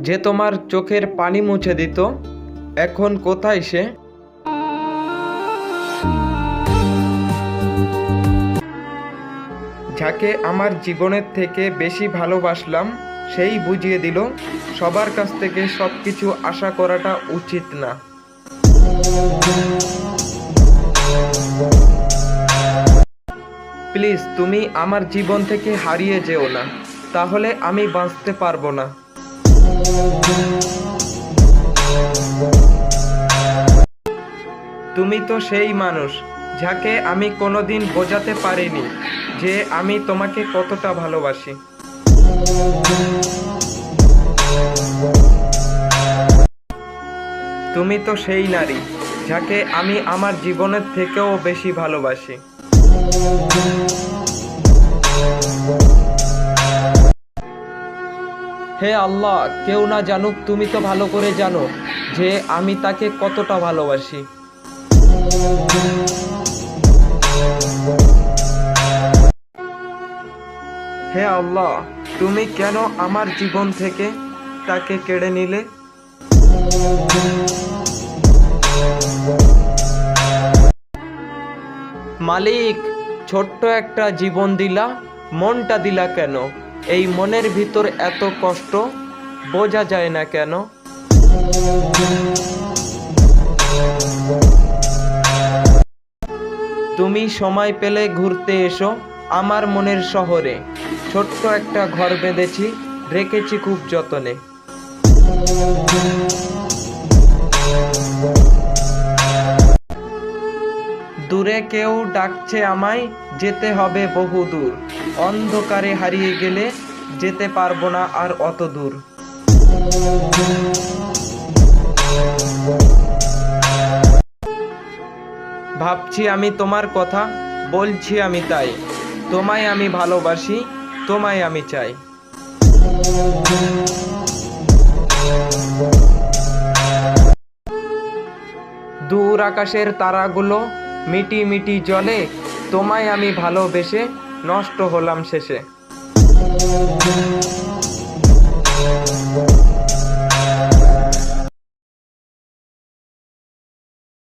যে তোমার চোখের পানি মুছে দিত, এখন কোথায় সে? যাকে আমার জীবনের থেকে বেশি ভালোবাসলাম, সেই বুঝিয়ে দিল, সবার কাছ থেকে সব কিছু আশা করাটা উচিত না। প্লিজ, তুমি আমার জীবন থেকে হারিয়ে যেও না। তাহলে আমি বাঁচতে পারব না। তুমি তো সেই মানুষ যাকে আমি কোনোদিন বোঝাতে পারিনি যে আমি তোমাকে কতটা ভালোবাসি। তুমি তো সেই নারী যাকে আমি আমার জীবনের থেকেও বেশি ভালোবাসি। হে আল্লাহ, কেউ না জানুক, তুমি তো ভালো করে জানো যে আমি তাকে কতটা ভালোবাসি। হে আল্লাহ, তুমি কেন আমার জীবন থেকে তাকে কেড়ে নিলে? মালিক, ছোট্ট একটা জীবন দিলা, মনটা দিলা কেন? এই মনের ভিতর এত কষ্ট, বোঝা যায় না কেন? তুমি সময় পেলে ঘুরতে এসো আমার মনের শহরে। ছোট্ট একটা ঘর বেঁধেছি, রেখেছি খুব যতনে। দূরে কেউ ডাকছে আমায়, যেতে হবে বহু দূর। অন্ধকারে হারিয়ে গেলে যেতে পারব না আর অত দূর। ভাবছি আমি তোমার কথা, বলছি আমি তাই। তোমায় আমি ভালোবাসি, তোমায় আমি চাই। দূর আকাশের তারাগুলো মিটি মিটি জলে তোমায় আমি ভালোবেসে নষ্ট হলাম শেষে।